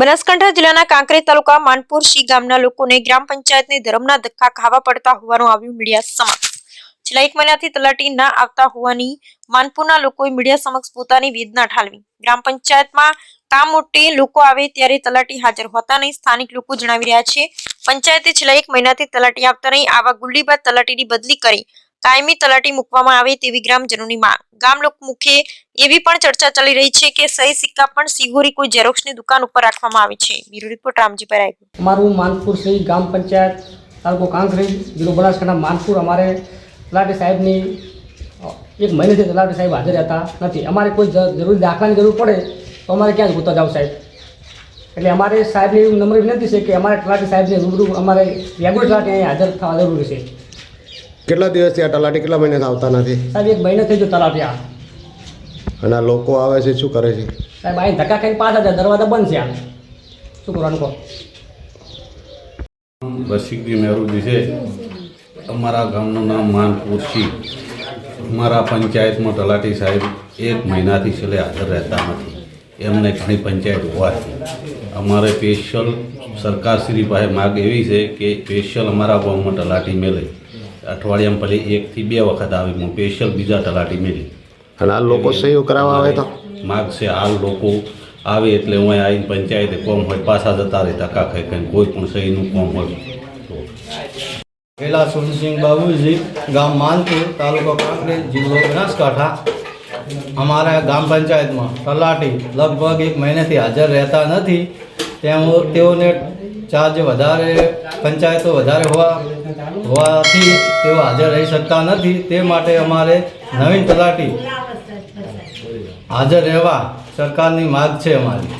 બનાસકાંઠા જિલ્લાના કાંકરેજ તાલુકા માનપુર શી ગામના લોકોને ગ્રામ પંચાયતની ધર્મના ધક્કા ખાવા પડતા હોવાનું આવ્યું મીડિયા સમક્ષ. છેલ્લા એક મહિનાથી તલાટી ના આવતા હોવાની માનપુરના લોકોએ મીડિયા સમક્ષ પોતાની વેદના ઠાલવી. ગ્રામ પંચાયતમાં કામ મોટે લોકો આવે ત્યારે તલાટી હાજર હોતા નહીં, સ્થાનિક લોકો જણાવી રહ્યા છે. પંચાયતે છેલ્લા એક મહિનાથી તલાટી આવતા નહીં, આવા ગુલ્લી બાદ તલાટીની બદલી કરી કાયમી તલાટી મૂકવામાં આવે તેવી ગ્રામજનોની માંગ. ગામ લોક મુખે એવી પણ ચર્ચા ચાલી રહી છે કે સહી સિક્કા પણ સિહોરી કોઈ ઝેરોક્ષની દુકાન ઉપર રાખવામાં આવી છે. બ્યુરો રિપોર્ટ રામજી પરાય અમારું માનપુર શ્રી ગ્રામ પંચાયત તાલુકો કાંકરી જિલ્લો બનાસકાંઠા, માનપુર. અમારે તલાટી સાહેબની એક મહિનેથી તલાટી સાહેબ હાજર હતા નથી. અમારે કોઈ જરૂરી દાખલાની જરૂર પડે તો અમારે ક્યાં જ ગોતા જાવ સાહેબ? એટલે અમારે સાહેબની નમ્ર વિનંતી છે કે અમારે તલાટી સાહેબને રૂબરૂ અમારે રેગ્યુલર તલાટી અહીંયા હાજર થવા જરૂરી છે. કેટલા દિવસથી આ તલાટી કેટલા મહિનાથી આવતા નથી? સાહેબ એક મહિનો થઈ ગયો તલાટી આ. અને આ લોકો આવે છે શું કરે છે? સાહેબ અહીં ધક્કા ખાઈને પાછા જાય દરવાજા બંધ છે આ શું કરવાનું કહો? બસીજી મહેરુજી છે. અમારા ગામનું નામ માનપુર છે. અમારા પંચાયતમાં તલાટી સાહેબ એક મહિનાથી છેલ્લે હાજર રહેતા નથી. એમને ઘણી પંચાયત હોવાથી અમારે સ્પેશિયલ સરકારશ્રી પાસે માગ એવી છે કે સ્પેશિયલ અમારા ગામમાં તલાટી મેળે અઠવાડિયામાં ભલે એકથી બે વખત આવી હું સ્પેશિયલ બીજા તલાટી મેળવી. અને આ લોકો સહીઓ કરાવવા આવે તો? માગ છે હાલ લોકો આવે એટલે હું અહીં આવીને પંચાયતે કોમ હોય પાછા જતા રહે ધક્કા ખાઈ ખાઈને કોઈ પણ સહીનું કોમ હોય. તો પેલા સોનસિંહ બાબુજી ગામ માનપુર તાલુકો કાંકરેજ જિલ્લો બનાસકાંઠા. અમારા ગામ પંચાયતમાં તલાટી લગભગ એક મહિનાથી હાજર રહેતા નથી. તેમ તેઓને ચાર્જ વધારે, પંચાયતો વધારે હોવા, હોવાથી તેઓ હાજર રહી શકતા નથી. તે માટે અમારે નવીન તલાટી હાજર રહેવા સરકારની માગ છે અમારી.